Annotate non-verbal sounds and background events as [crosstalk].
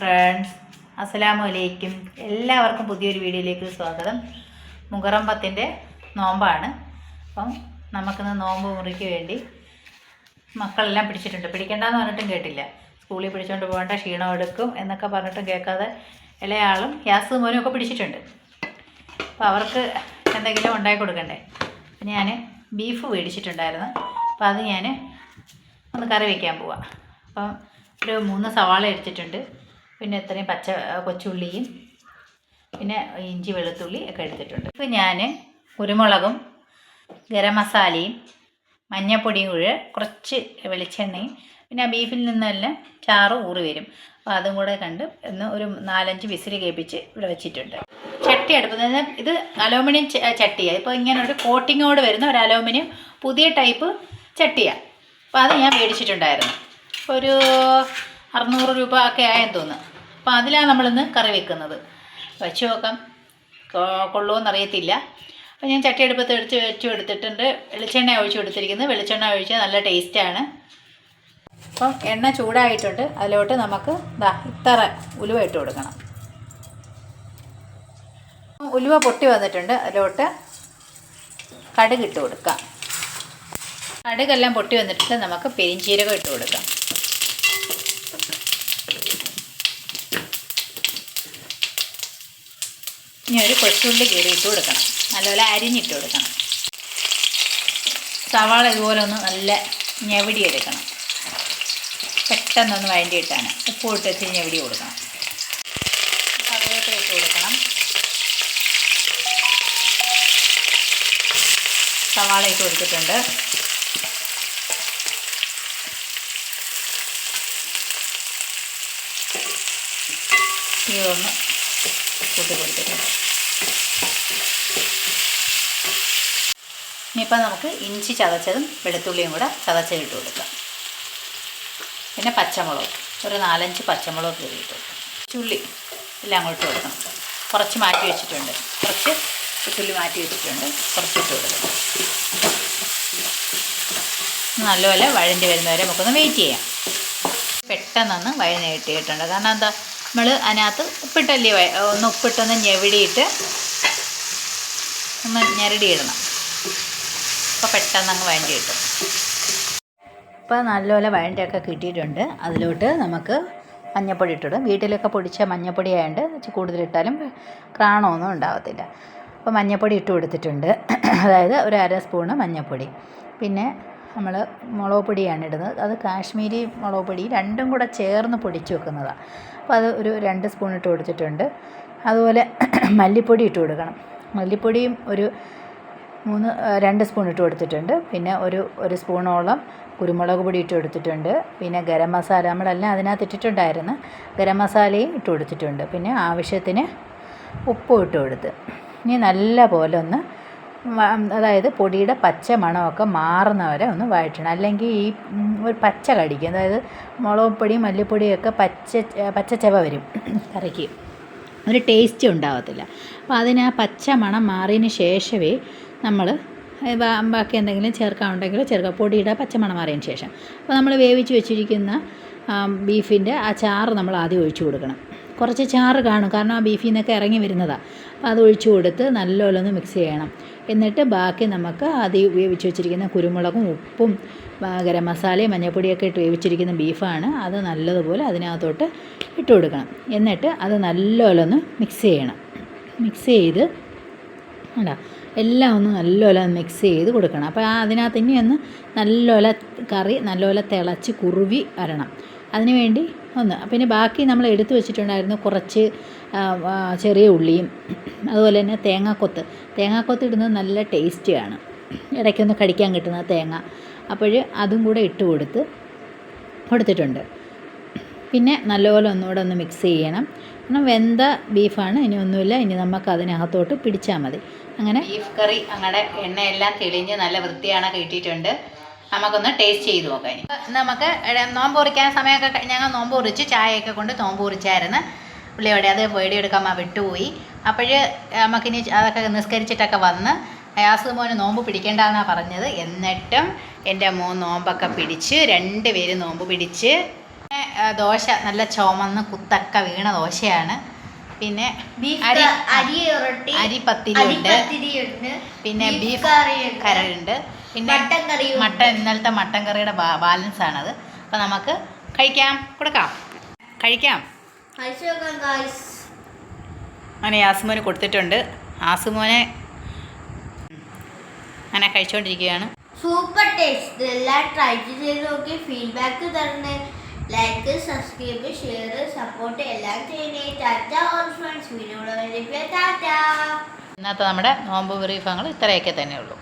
Friends അസ്സലാമു അലൈക്കും എല്ലാവർക്കും പുതിയൊരു വീഡിയോയിലേക്ക് സ്വാഗതം. മുഹറം പത്തിന്റെ നോമ്പാണ്. അപ്പം നമുക്കിന്ന് നോമ്പ് മുറിക്ക് വേണ്ടി മക്കളെല്ലാം പിടിച്ചിട്ടുണ്ട്. പിടിക്കണ്ടെന്ന് പറഞ്ഞിട്ടും കേട്ടില്ല. സ്കൂളിൽ പിടിച്ചുകൊണ്ട് പോകേണ്ട ക്ഷീണം എടുക്കും എന്നൊക്കെ പറഞ്ഞിട്ടും കേൾക്കാതെ ഇളയാളും ഗ്യാസ് മോനും ഒക്കെ പിടിച്ചിട്ടുണ്ട്. അപ്പോൾ അവർക്ക് എന്തെങ്കിലും ഉണ്ടാക്കി കൊടുക്കണ്ടേ? ഞാൻ ബീഫ് മേടിച്ചിട്ടുണ്ടായിരുന്നു. അപ്പോൾ അത് ഞാൻ ഒന്ന് കറി വയ്ക്കാൻ പോവാം. അപ്പം ഒരു മൂന്ന് സവാള എടുത്തിട്ടുണ്ട്. പിന്നെ ഇത്രയും പച്ച കൊച്ചുള്ളിയും പിന്നെ ഇഞ്ചി വെളുത്തുള്ളി ഒക്കെ എടുത്തിട്ടുണ്ട്. ഇപ്പോൾ ഞാൻ കുരുമുളകും ഗരം മസാലയും മഞ്ഞപ്പൊടിയും കൂടെ കുറച്ച് വെളിച്ചെണ്ണയും പിന്നെ ആ ബീഫിൽ നിന്നെല്ലാം ചാറ് ഊറി വരും. അപ്പോൾ അതും കൂടെ കണ്ട് ഒന്ന് ഒരു നാലഞ്ച് വിസിൽ കേൾപ്പിച്ച് ഇവിടെ വെച്ചിട്ടുണ്ട്. ചട്ടി അടുപ്പത് ഇത് അലോമിനിയം ചട്ടിയാണ് ഇപ്പോൾ ഇങ്ങനെ ഒരു കോട്ടിങ്ങോട് വരുന്ന ഒരു അലോമിനിയം പുതിയ ടൈപ്പ് ചട്ടിയാണ് അപ്പോൾ അത് ഞാൻ മേടിച്ചിട്ടുണ്ടായിരുന്നു. ഒരു അറുന്നൂറ് രൂപ ഒക്കെ ആയെന്ന് തോന്നുന്നു. അപ്പോൾ അതിലാണ് നമ്മളിന്ന് കറി വെക്കുന്നത്. വെച്ച് നോക്കാം. കൊ- കൊള്ളുമോയെന്ന് അറിയത്തില്ല അപ്പോൾ ഞാൻ ചട്ടിയെടുപ്പത്ത് എടുത്ത് വെച്ച് എടുത്തിട്ടുണ്ട്. വെളിച്ചെണ്ണ ഒഴിച്ച് കൊടുത്തിരിക്കുന്നത്. വെളിച്ചെണ്ണ ഒഴിച്ച് നല്ല ടേസ്റ്റാണ്. അപ്പം എണ്ണ ചൂടായിട്ടുണ്ട്. അതിലോട്ട് നമുക്ക് ദാ ഇത്ര ഉലുവ ഇട്ട് കൊടുക്കണം. ഉലുവ പൊട്ടി വന്നിട്ടുണ്ട്. അതിലോട്ട് കടുക് ഇട്ട് കൊടുക്കാം. കടുകെല്ലാം പൊട്ടി വന്നിട്ട് നമുക്ക് പെരിഞ്ചീരകം ഇട്ട് കൊടുക്കാം. ഇനി ഒരു കൊച്ചുള്ളി കീറി ഇട്ട് കൊടുക്കണം. നല്ലപോലെ അരിഞ്ഞിട്ട് കൊടുക്കണം. സവാള ഇതുപോലെ ഒന്ന് നല്ല ഞെവിടി എടുക്കണം പെട്ടെന്നൊന്ന് വഴണ്ടിയിട്ടാണ്. ഉപ്പ് ഇട്ട് വെച്ച് ഞെവിടി കൊടുക്കണം. കറിവേപ്പില ഇട്ട് കൊടുക്കണം. സവാള ഇട്ട് കൊടുത്തിട്ടുണ്ട്. ഇതൊന്ന് കൂട്ടി കൊടുത്തിട്ടുണ്ട്. ഇനിയിപ്പോൾ നമുക്ക് ഇഞ്ചി ചതച്ചതും വെളുത്തുള്ളിയും കൂടെ ചതച്ചതിട്ട് കൊടുക്കാം. പിന്നെ പച്ചമുളക് ഒരു നാലഞ്ച് പച്ചമുളക് കീറിയിട്ട് ചുള്ളി എല്ലാം അങ്ങോട്ട് കൊടുക്കണം. കുറച്ച് മാറ്റി വെച്ചിട്ടുണ്ട്. കുറച്ച് ചുള്ളി മാറ്റി വെച്ചിട്ടുണ്ട്. കുറച്ച് ഇട്ട് കൊടുക്കണം നല്ലപോലെ വഴഞ്ഞ് വരുന്നവരെ നമുക്കൊന്ന് വെയിറ്റ് ചെയ്യാം. പെട്ടെന്നൊന്ന് വഴഞ്ഞ് കിട്ടിയിട്ടുണ്ട് കാരണം എന്താ നമ്മൾ അതിനകത്ത് ഉപ്പിട്ടല്ലേ ഒന്ന് ഉപ്പിട്ടൊന്ന് ഞെവിടിയിട്ട് ഒന്ന് ഞെരടിയിടണം. അപ്പോൾ പെട്ടെന്ന് അങ്ങ് വഴണ്ടി കിട്ടും. ഇപ്പോൾ നല്ലപോലെ വഴണ്ടിയൊക്കെ കിട്ടിയിട്ടുണ്ട്. അതിലോട്ട് നമുക്ക് മഞ്ഞപ്പൊടി ഇട്ടിടും. വീട്ടിലൊക്കെ പൊടിച്ച മഞ്ഞപ്പൊടി ആയതുകൊണ്ട് കൂടുതലിട്ടാലും ക്രാണമൊന്നും ഉണ്ടാവത്തില്ല. അപ്പോൾ മഞ്ഞപ്പൊടി ഇട്ട് കൊടുത്തിട്ടുണ്ട്. അതായത് ഒരു അര സ്പൂണ് മഞ്ഞപ്പൊടി. പിന്നെ നമ്മൾ മുളക് പൊടിയാണ് ഇടുന്നത്. അത് കാശ്മീരി മുളക് പൊടി രണ്ടും കൂടെ ചേർന്ന് പൊടിച്ച് വെക്കുന്നതാണ് അപ്പോൾ അത് ഒരു രണ്ട് സ്പൂൺ ഇട്ട് കൊടുത്തിട്ടുണ്ട്. അതുപോലെ [clears throat] മല്ലിപ്പൊടി ഇട്ട് കൊടുക്കണം. മല്ലിപ്പൊടിയും ഒരു മൂന്ന് രണ്ട് സ്പൂൺ ഇട്ട് കൊടുത്തിട്ടുണ്ട്. പിന്നെ ഒരു ഒരു സ്പൂണോളം കുരുമുളക് പൊടി ഇട്ട് കൊടുത്തിട്ടുണ്ട്. പിന്നെ ഗരം മസാല നമ്മളെല്ലാം അതിനകത്ത് ഇട്ടിട്ടുണ്ടായിരുന്നു. ഗരം മസാലയും ഇട്ട് കൊടുത്തിട്ടുണ്ട്. പിന്നെ ആവശ്യത്തിന് ഉപ്പും ഇട്ട് കൊടുത്ത്. ഇനി നല്ല പോലെ ഒന്ന് അതായത് പൊടിയുടെ പച്ച മണമൊക്കെ മാറുന്നവരെ ഒന്ന് വഴറ്റണം. അല്ലെങ്കിൽ ഈ ഒരു പച്ച കടിക്കും. അതായത് മുളക് പൊടി മല്ലിപ്പൊടിയൊക്കെ പച്ച പച്ച ചെവ വരും [clears throat] കറിക്ക്. ഒരു ടേസ്റ്റ് ഉണ്ടാകത്തില്ല അപ്പോൾ അതിന് ആ പച്ച മണം മാറിയതിന് ശേഷമേ നമ്മൾ ബാക്കി എന്തെങ്കിലും ചേർക്കാനുണ്ടെങ്കിൽ ചേർക്കാം പൊടിയുടെ പച്ചമണം മാറിയതിന് ശേഷം. അപ്പോൾ നമ്മൾ വേവിച്ച് വെച്ചിരിക്കുന്ന ബീഫിന്റെ ആ ചാറ് നമ്മൾ ആദ്യം ഒഴിച്ചു കൊടുക്കണം. കുറച്ച് ചാറ് കാണും. കാരണം ആ ബീഫിൽ നിന്നൊക്കെ ഇറങ്ങി വരുന്നതാണ് അപ്പോൾ അത് ഒഴിച്ചു കൊടുത്ത് നല്ലപോലെ ഒന്ന് മിക്സ് ചെയ്യണം. എന്നിട്ട് ബാക്കി നമുക്ക് അത് വേവിച്ച് വെച്ചിരിക്കുന്ന കുരുമുളകും ഉപ്പും ഗരം മസാലയും മഞ്ഞൾപ്പൊടിയൊക്കെ ഇട്ട് വേവിച്ചിരിക്കുന്ന ബീഫാണ്. അത് നല്ലതുപോലെ അതിനകത്തോട്ട് ഇട്ട് കൊടുക്കണം. എന്നിട്ട് അത് നല്ലപോലെ ഒന്ന് മിക്സ് ചെയ്യണം. മിക്സ് ചെയ്ത് വേണ്ട എല്ലാം ഒന്ന് നല്ലപോലെ മിക്സ് ചെയ്ത് കൊടുക്കണം. അപ്പോൾ ആ അതിനകത്ത് ഇനി ഒന്ന് നല്ലപോലെ കറി നല്ലപോലെ തിളച്ച് കുറുവി വരണം. അതിന് വേണ്ടി ഒന്ന്. പിന്നെ ബാക്കി നമ്മൾ എടുത്തു വെച്ചിട്ടുണ്ടായിരുന്നു കുറച്ച് ചെറിയ ഉള്ളിയും അതുപോലെ തന്നെ തേങ്ങാക്കൊത്ത്. തേങ്ങാക്കൊത്ത് ഇടുന്നത് നല്ല ടേസ്റ്റിയാണ് ഇടയ്ക്കൊന്ന് കടിക്കാൻ കിട്ടുന്ന തേങ്ങ. അപ്പോൾ അതും കൂടെ ഇട്ട് കൊടുത്ത് കൊടുത്തിട്ടുണ്ട്. പിന്നെ നല്ലപോലെ ഒന്നുകൂടെ ഒന്ന് മിക്സ് ചെയ്യണം. കാരണം വെന്ത ബീഫാണ് ഇനി ഒന്നുമില്ല. ഇനി നമുക്ക് അതിനകത്തോട്ട് പിടിച്ചാൽ മതി. അങ്ങനെ ബീഫ് കറി അങ്ങനെ എണ്ണയെല്ലാം തെളിഞ്ഞ് നല്ല വൃത്തിയാണ് കിട്ടിയിട്ടുണ്ട്. നമുക്കൊന്ന് ടേസ്റ്റ് ചെയ്ത് നോക്കാം ഇനി. നമുക്ക് നോമ്പ് കുറിക്കാൻ സമയമൊക്കെ ഞങ്ങൾ നോമ്പ് കുറിച്ച് ചായയൊക്കെ കൊണ്ട് നോമ്പ് കുറിച്ചായിരുന്നു പുള്ളിയോടെ അത് അമ്മ വിട്ടുപോയി. അപ്പോൾ നമുക്കിനി അതൊക്കെ നിസ്കരിച്ചിട്ടൊക്കെ വന്ന് അയാസ് മോന് നോമ്പ് പിടിക്കേണ്ടെന്നാണ് പറഞ്ഞത്. എന്നിട്ടും എന്റെ മോൻ നോമ്പൊക്കെ പിടിച്ച് രണ്ട് പേര് നോമ്പ് പിടിച്ച് ദോശ നല്ല ചുമന്ന് കുത്തൊക്കെ വീണ ദോശയാണ്. പിന്നെ അരി അരി അരിപ്പത്തിരിയുണ്ട്. പിന്നെ ബീഫ് കറിയുണ്ട്. പിന്നെ മട്ടൻ കറി മട്ടൻ ഇന്നലത്തെ മട്ടൻ കറിയുടെ ബാലൻസ് ആണത്. അപ്പം നമുക്ക് കഴിക്കാം കൊടുക്കാം. കഴിക്കാം. അങ്ങനെ ആസുമോന് കൊടുത്തിട്ടുണ്ട്. ആസുമോനെ അങ്ങനെ കഴിച്ചുകൊണ്ടിരിക്കുകയാണ് സൂപ്പർ ടേസ്റ്റ് എല്ലാം ട്രൈ ചെയ്ത് നോക്കി ഫീഡ്ബാക്ക് തരണേ. ലൈക്ക് സബ്സ്ക്രൈബ് ഷെയർ സപ്പോർട്ട് എല്ലാം ചെയ്യണേ. Tata all friends video tata ഇന്നത്തെ നമ്മുടെ നോമ്പ് വിഭവങ്ങൾ ഇത്രയൊക്കെ തന്നെ ഉള്ളൂ